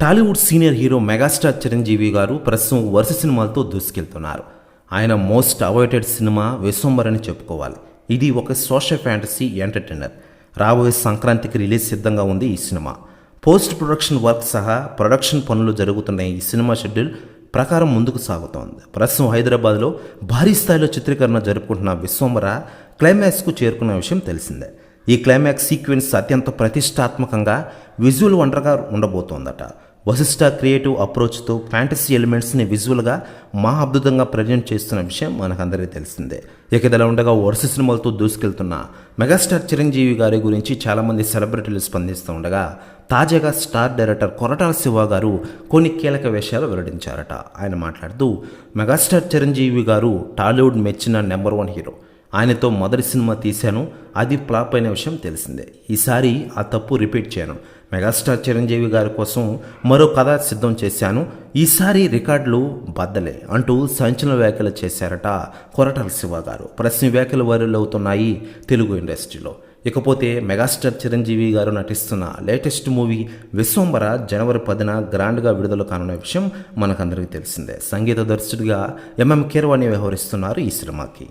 Tollywood senior hero megastar Chiranjeevi గారు ప్రస్తుతం వరుస సినిమాలతో దూసుకెళ్తున్నారు. ఆయన మోస్ట్ అవాయిటెడ్ సినిమా విశ్వంబర్ అని చెప్పుకోవాలి. ఇది ఒక సోషల్ ఫ్యాంటసీ ఎంటర్టైనర్. రాబోయే సంక్రాంతికి రిలీజ్ సిద్ధంగా ఉంది ఈ సినిమా. పోస్ట్ ప్రొడక్షన్ వర్క్ సహా ప్రొడక్షన్ పనులు జరుగుతున్న ఈ సినిమా షెడ్యూల్ ప్రకారం ముందుకు సాగుతోంది. ప్రస్తుతం హైదరాబాద్లో భారీ స్థాయిలో చిత్రీకరణ జరుపుకుంటున్న విశ్వంబర క్లైమాక్స్కు చేరుకున్న విషయం తెలిసిందే. ఈ క్లైమాక్స్ సీక్వెన్స్ అత్యంత ప్రతిష్టాత్మకంగా విజువల్ వండర్గా ఉండబోతోందట. వశిష్ట క్రియేటివ్ అప్రోచ్తో ఫ్యాంటసీ ఎలిమెంట్స్ని విజువల్గా మా అద్భుతంగా ప్రజెంట్ చేస్తున్న విషయం మనకందరికీ తెలిసిందే. ఇక ఇదిలా ఉండగా వరుస సినిమాలతో దూసుకెళ్తున్న మెగాస్టార్ చిరంజీవి గారి గురించి చాలామంది సెలబ్రిటీలు స్పందిస్తూ ఉండగా తాజాగా స్టార్ డైరెక్టర్ కొరటాల శివ గారు కొన్ని కీలక విషయాలు వెల్లడించారట. ఆయన మాట్లాడుతూ మెగాస్టార్ చిరంజీవి గారు టాలీవుడ్ మెచ్చిన నెంబర్ వన్ హీరో. ఆయనతో మొదటి సినిమా తీశాను. అది ఫ్లాప్ అయిన విషయం తెలిసిందే. ఈసారి ఆ తప్పు రిపీట్ చేయను. మెగాస్టార్ చిరంజీవి గారి కోసం మరో కథ సిద్ధం చేశాను. ఈసారి రికార్డులు బద్దలే అంటూ సంచలన వ్యాఖ్యలు చేశారట కొరటాల శివ గారు. ప్రశ్న వ్యాఖ్యలు వైరల్ అవుతున్నాయి తెలుగు ఇండస్ట్రీలో. ఇకపోతే మెగాస్టార్ చిరంజీవి గారు నటిస్తున్న లేటెస్ట్ మూవీ విశ్వంబర జనవరి పదిన గ్రాండ్గా విడుదల కానున్న విషయం మనకందరికీ తెలిసిందే. సంగీత దర్శకుడిగా ఎంఎం కీరవాణి వ్యవహరిస్తున్నారు ఈ సినిమాకి.